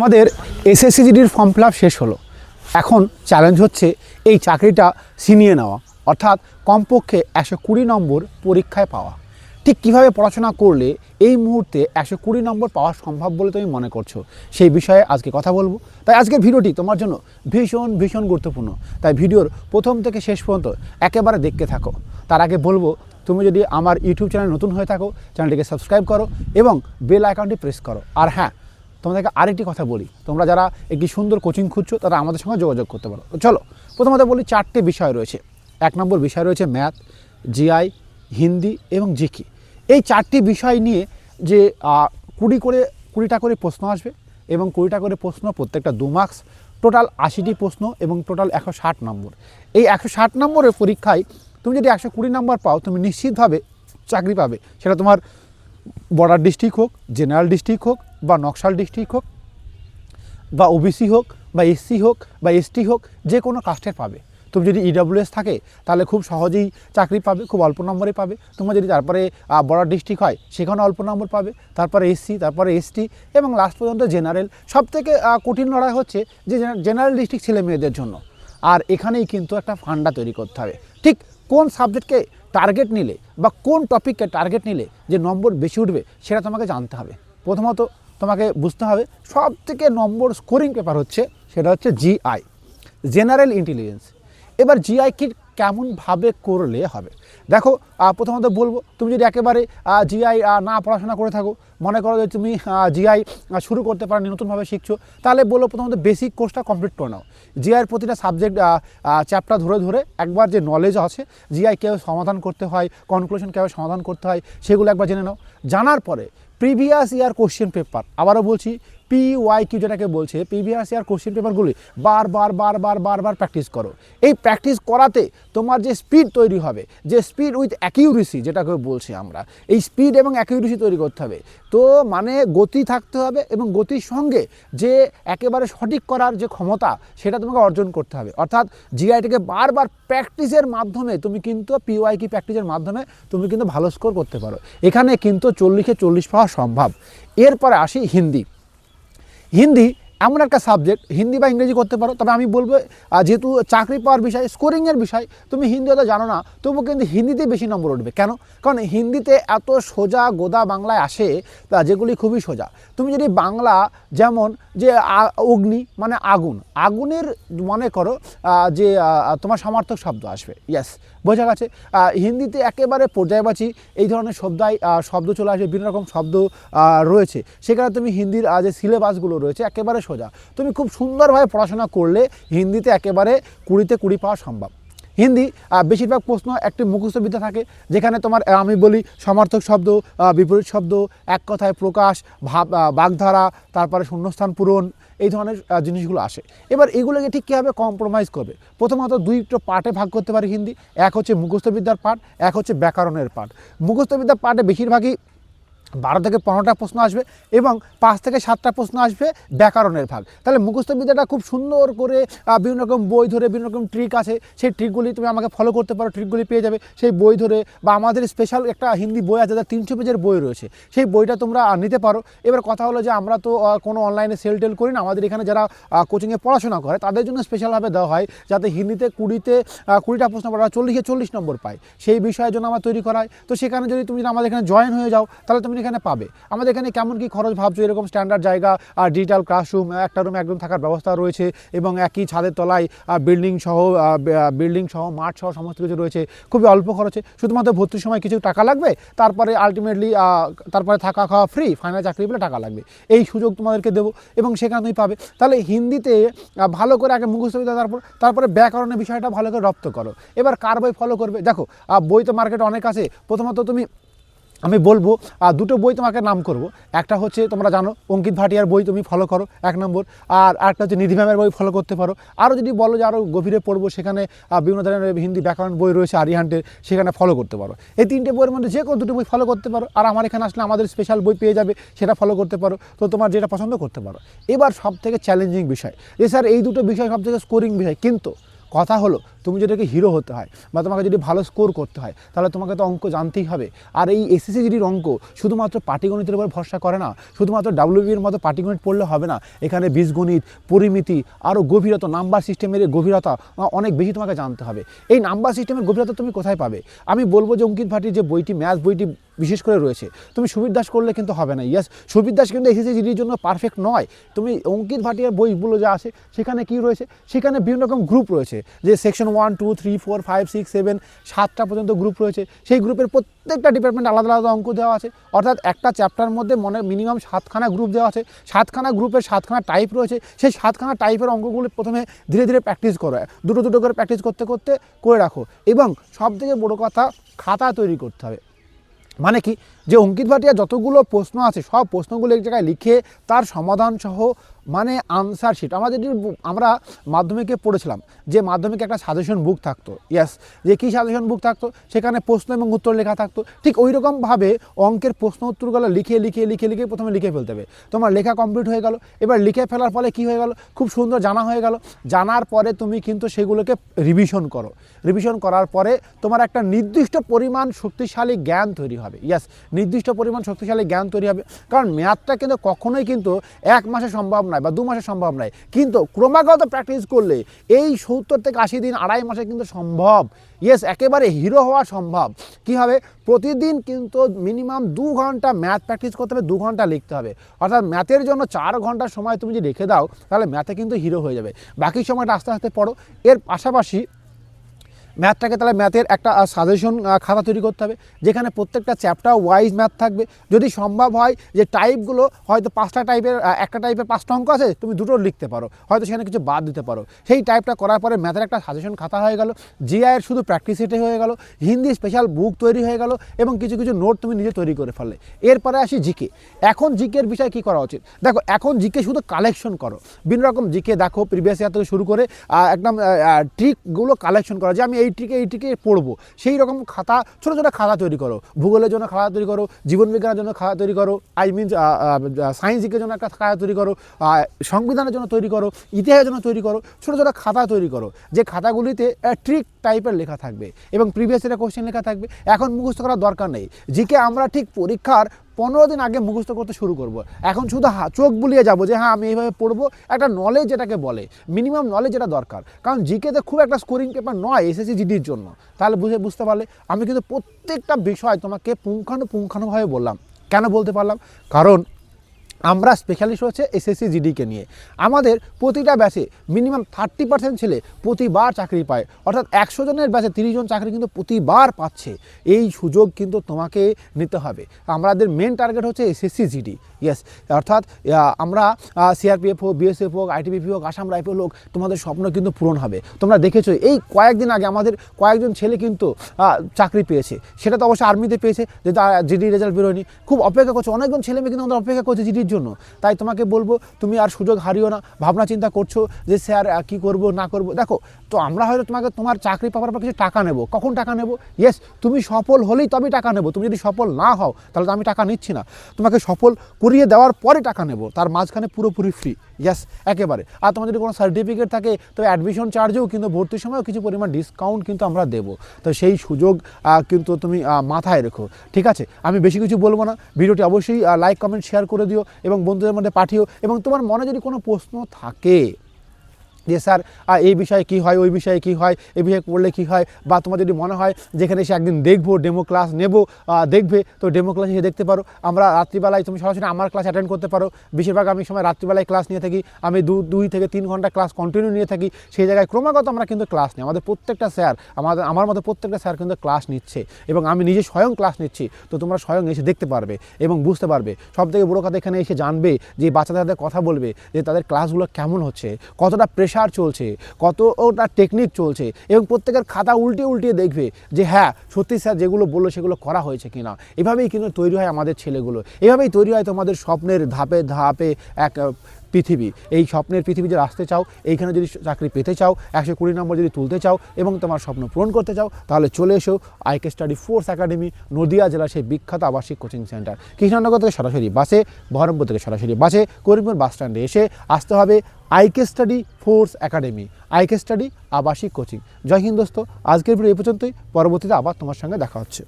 আমাদের এসএসসিজিডির form fill শেষ হলো। এখন চ্যালেঞ্জ হচ্ছে এই চাকরিটা ছিনিয়ে নেওয়া, অর্থাৎ কমপক্ষে একশো কুড়ি নম্বর পরীক্ষায় পাওয়া। ঠিক কীভাবে পড়াশোনা করলে এই মুহূর্তে একশো কুড়ি নম্বর পাওয়া সম্ভব বলে তুমি মনে করছ? সেই বিষয়ে আজকে কথা বলব। তাই আজকের ভিডিওটি তোমার জন্য ভীষণ ভীষণ গুরুত্বপূর্ণ। তাই ভিডিওর প্রথম থেকে শেষ পর্যন্ত একেবারে দেখতে থাকো। তার আগে বলব, তুমি যদি আমার ইউটিউব চ্যানেল নতুন হয়ে থাকো চ্যানেলটিকে সাবস্ক্রাইব করো এবং বেল আইকনটি প্রেস করো। আর হ্যাঁ তোমাদেরকে আরেকটি কথা বলি। তোমরা যারা একটি সুন্দর কোচিং খুঁজছো, তারা আমাদের সঙ্গে যোগাযোগ করতে পারো। চলো, প্রথমত বলি চারটে বিষয় রয়েছে। এক নম্বর বিষয় রয়েছে ম্যাথ জিআই হিন্দি এবং জিকে এই চারটি বিষয় নিয়ে যে কুড়ি করে, কুড়িটা করে প্রশ্ন আসবে এবং কুড়িটা করে প্রশ্ন প্রত্যেকটা দু মার্কস টোটাল আশিটি প্রশ্ন এবং টোটাল একশো ষাট নম্বর। এই একশো ষাট নম্বরের পরীক্ষায় তুমি যদি একশো কুড়ি নম্বর পাও, তুমি নিশ্চিতভাবে চাকরি পাবে। সেটা তোমার বর্ডার ডিস্ট্রিক্ট হোক, জেনারেল ডিস্ট্রিক্ট হোক বা নকশাল ডিস্ট্রিক্ট হোক, বা ওবিসি হোক, বা এসসি হোক, বা এসটি হোক, যে কোনো কাস্টের পাবে। তুমি যদি ইডাব্লিউএস থাকে, তাহলে খুব সহজেই চাকরি পাবে, খুব অল্প নম্বরে পাবে। তোমার যদি তারপরে বর্ডার ডিস্ট্রিক্ট হয় সেখানে অল্প নম্বর পাবে। তারপরে এসসি তারপরে এসটি এবং লাস্ট পর্যন্ত জেনারেল সব থেকে কঠিন লড়াই হচ্ছে যে জেনারেল ডিস্ট্রিক্ট ছেলে মেয়েদের জন্য। আর এখানেই কিন্তু একটা ফান্ডা তৈরি করতে হবে। ঠিক কোন সাবজেক্টকে টার্গেট নিলে বা কোন টপিককে টার্গেট নিলে যে নম্বর বেশি উঠবে, সেটা তোমাকে জানতে হবে। প্রথমত তোমাকে বুঝতে হবে সব থেকে নম্বর স্কোরিং পেপার হচ্ছে সেটা হচ্ছে জিআই জেনারেল ইন্টেলিজেন্স এবার জিআই কি কেমনভাবে করলে হবে? দেখো প্রথমত বলব, তুমি যদি একেবারে জিআই না পড়াশোনা করে থাকো, মনে করো যে তুমি জিআই শুরু করতে পারো নতুনভাবে শিখছো, তাহলে বলব প্রথমত বেসিক কোর্সটা কমপ্লিট করে নাও। জিআইয়ের প্রতিটা সাবজেক্ট চ্যাপ্টার ধরে ধরে একবার যে নলেজ আছে জিআই কেউ সমাধান করতে হয় কনক্লুশন কীভাবে সমাধান করতে হয়, সেগুলো একবার জেনে নাও। জানার পরে প্রিভিয়াস ইয়ার কোশ্চেন পেপার আবারও বলছি পি ওয়াই কিউ যেটাকে বলছে প্রিভিয়াস ইয়ার কোশ্চেন পেপারগুলি বারবার বারবার বারবার প্র্যাকটিস করো। এই প্র্যাকটিস করাতে তোমার যে স্পিড তৈরি হবে, যে স্পিড উইথ অ্যাকিউরেসি যেটাকে বলছি আমরা, এই স্পিড এবং অ্যাকিউরেসি তৈরি করতে হবে। তো মানে গতি থাকতে হবে এবং গতির সঙ্গে যে একেবারে সঠিক করার যে ক্ষমতা, সেটা তোমাকে অর্জন করতে হবে। অর্থাৎ জিআইটিকে বারবার প্র্যাকটিসের মাধ্যমে তুমি কিন্তু পিওয়াই কি প্র্যাকটিসের মাধ্যমে তুমি কিন্তু ভালো স্কোর করতে পারো। এখানে কিন্তু চল্লিশে চল্লিশ পাওয়া সম্ভব। এরপরে আসি হিন্দি। হিন্দি এমন একটা সাবজেক্ট হিন্দি বা ইংরেজি করতে পারো তবে আমি বলব যেহেতু চাকরি পাওয়ার বিষয় স্কোরিংয়ের বিষয় তুমি হিন্দি হয়তো জানো না তবু কিন্তু হিন্দিতে বেশি নম্বর উঠবে। কেন? কারণ হিন্দিতে এত সোজা গোদা বাংলায় আসে তা যেগুলি খুবই সোজা। তুমি যদি বাংলা যেমন যে অগ্নি মানে আগুন আগুনের মনে করো যে তোমার সমার্থক শব্দ আসবে ইয়েস বোঝা গেছে? হিন্দিতে একেবারে পর্যায়বাচী এই ধরনের শব্দাই আহ, শব্দ চলে আসবে বিভিন্ন রকম শব্দ রয়েছে। সেখানে তুমি হিন্দির যে সিলেবাসগুলো রয়েছে একেবারে সোজা। তুমি খুব সুন্দরভাবে পড়াশোনা করলে হিন্দিতে একেবারে কুড়িতে কুড়ি পাওয়া সম্ভব। হিন্দি বেশিরভাগ প্রশ্ন একটি মুখস্থ বিদ্যা থাকে, যেখানে তোমার আমি বলি সমার্থক শব্দ বিপরীত শব্দ, এক কথায় প্রকাশ, ভাব বাগধারা, তারপরে শূন্যস্থান পূরণ, এই ধরনের জিনিসগুলো আসে। এবার এগুলোকে ঠিক কীভাবে কম্প্রোমাইজ করবে? প্রথমত দুইটো পার্টে ভাগ করতে পারি হিন্দি, এক হচ্ছে মুখস্থবিদ্যার পাঠ, এক হচ্ছে ব্যাকরণের পাঠ। মুখস্থবিদ্যার পাঠে বেশিরভাগই বারো থেকে পনেরোটা প্রশ্ন আসবে এবং পাঁচ থেকে সাতটা প্রশ্ন আসবে ব্যাকরণের ভাগ। তাহলে মুখস্থ বিদ্যাটা খুব সুন্দর করে বিভিন্ন রকম বই ধরে বিভিন্ন রকম ট্রিক আছে। সেই ট্রিকগুলি তুমি আমাকে ফলো করতে পারো ট্রিকগুলি পেয়ে যাবে। সেই বই ধরে বা আমাদের স্পেশাল একটা হিন্দি বই আছে যার তিনশো পেজের বই রয়েছে। সেই বইটা তোমরা নিতে পারো। এবার কথা হলো যে আমরা তো কোনো অনলাইনে সেল টেল করি না। আমাদের এখানে যারা কোচিংয়ে পড়াশোনা করে, তাদের জন্য স্পেশালভাবে দেওয়া হয় যাতে হিন্দিতে কুড়িতে কুড়িটা প্রশ্ন পড়া চল্লিশে চল্লিশ নম্বর পায়। সেই বিষয়ের জন্য আমার তৈরি করা হয়। তো সেখানে যদি তুমি আমাদের এখানে জয়েন হয়ে যাও, তাহলে তুমি এখানে পাবে? আমাদের এখানে কেমন কি খরচ ভাবছ? এরকম স্ট্যান্ডার্ড জায়গা আর ডিজিটাল ক্লাসরুম একটা রুম একদম থাকার ব্যবস্থা রয়েছে এবং একই ছাদের তলায় বিল্ডিং সহ বিল্ডিং সহ, মাঠ সহ সমস্ত কিছু রয়েছে। খুবই অল্প খরচে। শুধুমাত্র ভর্তির সময় কিছু টাকা লাগবে? তারপরে আলটিমেটলি তারপরে থাকা খাওয়া ফ্রি ফাইনাল চাকরি পেলে টাকা লাগবে। এই সুযোগ তোমাদেরকে দেবো এবং সেখানে তুমি পাবে। তাহলে হিন্দিতে ভালো করে আগে মুখস্থ তারপর, তারপরে ব্যাকরণের বিষয়টা ভালো করে রপ্ত করো। এবার কার বই ফলো করবে? দেখো বই তো মার্কেটে অনেক আছে। প্রথমত তুমি আমি বলব, আর দুটো বই তোমাকে নাম করব। একটা হচ্ছে, তোমরা জানো, অঙ্কিত ভাটিয়ার বই তুমি ফলো করো, এক নম্বর। আর আরেকটা হচ্ছে, নিধি ম্যামের বই ফলো করতে পারো। আরও যদি বলো যে আরও গভীরে পড়ব, সেখানে বিভিন্ন ধরনের হিন্দি ব্যাকরণ বই রয়েছে আরিহান্টের সেখানে ফলো করতে পারো। এই তিনটে বইয়ের মধ্যে যে কোনো দুটো বই ফলো করতে পারো। আর আমার এখানে আসলে আমাদের স্পেশাল বই পেয়ে যাবে, সেটা ফলো করতে পারো। তো তোমার যেটা পছন্দ করতে পারো। এবার সব থেকে চ্যালেঞ্জিং বিষয়। যে স্যার এই দুটো বিষয় সব থেকে স্কোরিং বিষয়। কিন্তু কথা হলো তুমি যদি হিরো হতে হয় বা তোমাকে যদি ভালো স্কোর করতে হয়, তাহলে তোমাকে তো অঙ্ক জানতেই হবে। আর এই এসএসসি জিডির অঙ্ক শুধুমাত্র পাটিগণিতের উপর ভরসা করে না, শুধুমাত্র ডাব্লিউবির মতো পাটিগণিত পড়লে হবে না। এখানে বীজগণিত, পরিমিতি আরও গভীরতা নাম্বার সিস্টেমের গভীরতা অনেক বেশি তোমাকে জানতে হবে। এই নাম্বার সিস্টেমের গভীরতা তুমি কোথায় পাবে? আমি বলব যে অঙ্কিত ভাটির যে বইটি ম্যাথ বইটি বিশেষ করে রয়েছে, তুমি সুবির দাস করলে কিন্তু হবে না। ইয়াস সুবির দাস কিন্তু এসএসসি জিডির জন্য পারফেক্ট নয়। তুমি অঙ্কিত ভাটিয়ার বইগুলো যা আছে, সেখানে কি রয়েছে? সেখানে বিভিন্ন রকম গ্রুপ রয়েছে, যে section one two three four five six seven সাতটা পর্যন্ত গ্রুপ রয়েছে। সেই গ্রুপের প্রত্যেকটা ডিপার্টমেন্ট আলাদা আলাদা অঙ্ক দেওয়া আছে। অর্থাৎ একটা চ্যাপ্টার মধ্যে মনে মিনিমাম সাতখানা গ্রুপ দেওয়া আছে। সাতখানা গ্রুপের সাতখানা টাইপ রয়েছে। সেই সাতখানা টাইপের অঙ্কগুলো প্রথমে ধীরে ধীরে প্র্যাকটিস করো। দুটো দুটো করে প্র্যাকটিস করতে করতে করে রাখো। এবং সব থেকে বড়ো কথা, খাতা তৈরি করতে হবে। মানে কি? যে অঙ্কিত ভাটিয়া যতগুলো প্রশ্ন আছে, সব প্রশ্নগুলো এক জায়গায় লিখে তার সমাধান সহ মানে আনসার শিট আমাদের আমরা মাধ্যমিকে পড়েছিলাম, যে মাধ্যমিকে একটা সাজেশন বুক থাকতো। ইয়াস যে কী সাজেশন বুক থাকতো? সেখানে প্রশ্ন এবং উত্তর লেখা থাকতো। ঠিক ওই রকমভাবে অঙ্কের প্রশ্ন উত্তরগুলো লিখে লিখে লিখে লিখে প্রথমে লিখে ফেলতে হবে। তোমার লেখা কমপ্লিট হয়ে গেল। এবার লিখে ফেলার ফলে কি হয়ে গেল? খুব সুন্দর জানা হয়ে গেল। জানার পরে তুমি কিন্তু সেগুলোকে রিভিশন করো। রিভিশন করার পরে তোমার একটা নির্দিষ্ট পরিমাণ শক্তিশালী জ্ঞান তৈরি হবে। ইয়াস নির্দিষ্ট পরিমাণ শক্তিশালী জ্ঞান তৈরি হবে। কারণ ম্যাথটা কিন্তু কখনোই কিন্তু এক মাসে সম্ভব নয় বা দু মাসে সম্ভব নয় কিন্তু ক্রমাগত প্র্যাকটিস করলে এই সত্তর থেকে আশি দিন, আড়াই মাসে কিন্তু সম্ভব। ইয়েস একেবারে হিরো হওয়া সম্ভব। কী হবে? প্রতিদিন কিন্তু মিনিমাম দু ঘণ্টা ম্যাথ প্র্যাকটিস করতে হবে, দু ঘণ্টা লিখতে হবে। অর্থাৎ ম্যাথের জন্য চার ঘণ্টা সময় তুমি যদি রেখে দাও, তাহলে ম্যাথে কিন্তু হিরো হয়ে যাবে। বাকি সময়টা আস্তে আস্তে পড়ো। এর পাশাপাশি ম্যাথটাকে তাহলে ম্যাথের একটা সাজেশন খাতা তৈরি করতে হবে, যেখানে প্রত্যেকটা চ্যাপ্টার ওয়াইজ ম্যাথ থাকবে। যদি সম্ভব হয় যে টাইপগুলো হয়তো পাঁচটা টাইপের একটা টাইপের পাঁচটা অঙ্ক আছে, তুমি দুটো লিখতে পারো, হয়তো সেখানে কিছু বাদ দিতে পারো। সেই টাইপটা করার পরে ম্যাথের একটা সাজেশন খাতা হয়ে গেল জিআইয়ের শুধু প্র্যাকটিস সেটে হয়ে গেল, হিন্দি স্পেশাল বুক তৈরি হয়ে গেল, এবং কিছু কিছু নোট তুমি নিজে তৈরি করে ফেললে। এরপরে আসি জিকে এখন জিকের বিষয়ে কি করা উচিত? দেখো, এখন জিকে শুধু কালেকশন করো। বিভিন্ন রকম জিকে দেখো প্রিভিয়াস ইয়ার থেকে শুরু করে একদম ট্রিকগুলো কালেকশন করো। যে আমি এই ট্রিকে এই ট্রিকে পড়ব। সেই রকম খাতা, ছোটো ছোটো খাতা তৈরি করো। ভূগোলের জন্য খাতা তৈরি করো, জীবনবিজ্ঞানের জন্য খাতা তৈরি করো, আই মিন সায়েন্স জিকের জন্য একটা খাতা তৈরি করো সংবিধানের জন্য তৈরি করো, ইতিহাসের জন্য তৈরি করো, ছোটো ছোটো খাতা তৈরি করো। যে খাতাগুলিতে ট্রিক টাইপের লেখা থাকবে এবং প্রিভিয়াস ইয়ারের কোশ্চেন লেখা থাকবে। এখন মুখস্থ করার দরকার নেই। জিকে আমরা ঠিক পরীক্ষার পনেরো দিন আগে মুখস্থ করতে শুরু করব। এখন শুধু চোখ বুলিয়ে যাব যে হ্যাঁ আমি এইভাবে পড়ব। একটা নলেজ যেটাকে বলে মিনিমাম নলেজ এটা দরকার। কারণ জিকেতে খুব একটা স্কোরিং পেপার নয় এসএসসি জিডির জন্য। তাহলে বুঝে, বুঝতে পারলে, আমি কিন্তু প্রত্যেকটা বিষয় তোমাকে পুঙ্খানুপুঙ্খানুভাবে বললাম। কেন বলতে পারলাম? কারণ আমরা স্পেশালিস্ট হচ্ছে এসএসসি জিডিকে নিয়ে। আমাদের প্রতিটা ব্যাচে মিনিমাম থার্টি পার্সেন্ট ছেলে প্রতিবার চাকরি পায়। অর্থাৎ একশো জনের ব্যাচে তিরিশ জন চাকরি কিন্তু প্রতিবার পাচ্ছে। এই সুযোগ কিন্তু তোমাকে নিতে হবে। আমাদের মেন টার্গেট হচ্ছে এসএসসি জিডি ইয়েস অর্থাৎ আমরা সিআরপিএফ হোক বিএসএফ হোক আইটিবিপি হোক আসাম রাইফেল হোক, তোমাদের স্বপ্ন কিন্তু পূরণ হবে। তোমরা দেখেছ, এই কয়েকদিন আগে আমাদের কয়েকজন ছেলে কিন্তু চাকরি পেয়েছে। সেটা তো অবশ্যই আর্মিতে পেয়েছে, যে জিডি রেজাল্ট বেরোয়নি। খুব অপেক্ষা করছে। অনেকজন ছেলে মেয়ে কিন্তু আমাদের অপেক্ষা করছে জিডির জন্য। তাই তোমাকে বলব, তুমি আর সুযোগ হারিও না। ভাবনা চিন্তা করছ যে, স্যার কি করব, না করব। দেখো, তো আমরা হয়তো তোমাকে, তোমার চাকরি পাওয়ার পর কিছু টাকা নেব। কখন টাকা নেব? ইয়েস তুমি সফল হলেই তবে টাকা নেব। তুমি যদি সফল না হও, তাহলে তো আমি টাকা নিচ্ছি না। তোমাকে সফল করিয়ে দেওয়ার পরে টাকা নেব। তার মাঝখানে পুরোপুরি ফ্রি ইয়েস একেবারে। আর তোমার যদি কোনো সার্টিফিকেট থাকে, তো অ্যাডমিশন চার্জেও কিন্তু ভর্তির সময়ও কিছু পরিমাণ ডিসকাউন্ট কিন্তু আমরা দেবো। তো সেই সুযোগ কিন্তু তুমি মাথায় রেখো। ঠিক আছে? আমি বেশি কিছু বলব না। ভিডিওটি অবশ্যই লাইক কমেন্ট শেয়ার করে দিও। এবং বন্ধুদের মধ্যে পাঠিও এবং তোমার মনে যদি কোনো প্রশ্ন থাকে যে, স্যার এই বিষয়ে কি হয়, ওই বিষয়ে কি হয় এই বিষয়ে পড়লে কি হয়? বা তোমার যদি মনে হয় যেখানে এসে একদিন দেখব ডেমো ক্লাস নেব দেখবে, তো ডেমো ক্লাস এসে দেখতে পারো। আমরা রাত্রিবেলায় তুমি সরাসরি আমার ক্লাস অ্যাটেন্ড করতে পারো। বেশিরভাগ আমি সময় রাত্রিবেলায় ক্লাস নিয়ে থাকি। আমি দু, দুই থেকে তিন ঘণ্টা ক্লাস কন্টিনিউ নিয়ে থাকি। সেই জায়গায় ক্রমাগত আমরা কিন্তু ক্লাস নিই। আমাদের প্রত্যেকটা স্যার, আমাদের, আমার মতো প্রত্যেকটা স্যার কিন্তু ক্লাস নিচ্ছে এবং আমি নিজে স্বয়ং ক্লাস নিচ্ছি। তো তোমরা স্বয়ং এসে দেখতে পারবে এবং বুঝতে পারবে। সব থেকে বড়ো কথা এখানে এসে জানবে যে, বাচ্চাদের সাথে কথা বলবে যে, তাদের ক্লাসগুলো কেমন হচ্ছে, কতটা প্রেশার চলছে কতটা টেকনিক চলছে এবং প্রত্যেকের খাতা উল্টে উল্টিয়ে দেখবে যে হ্যাঁ সত্যি স্যার যেগুলো বলল সেগুলো করা হয়েছে কিনা। এভাবেই কিন্তু তৈরি হয় আমাদের ছেলেগুলো। এভাবেই তৈরি হয় তোমাদের স্বপ্নের ধাপে ধাপে এক পৃথিবী। এই স্বপ্নের পৃথিবী যদি আসতে চাও, এইখানে যদি চাকরি পেতে চাও, একশো কুড়ি নম্বর যদি তুলতে চাও এবং তোমার স্বপ্ন পূরণ করতে চাও, তাহলে চলে এসো আইকে স্টাডি ফোর্স একাডেমি, নদিয়া জেলার সেই বিখ্যাত আবাসিক কোচিং সেন্টার। কৃষ্ণনগর থেকে সরাসরি বাসে, বহরমপুর থেকে সরাসরি বাসে করিমপুর বাস স্ট্যান্ডে এসে আসতে হবে IK study force academy, IK study আবাসিক কোচিং। জয় হিন্দ দোস্ত, আজকের ভিডিও এই পর্যন্তই, পরবর্তীতে আবার তোমার সঙ্গে দেখা হচ্ছে।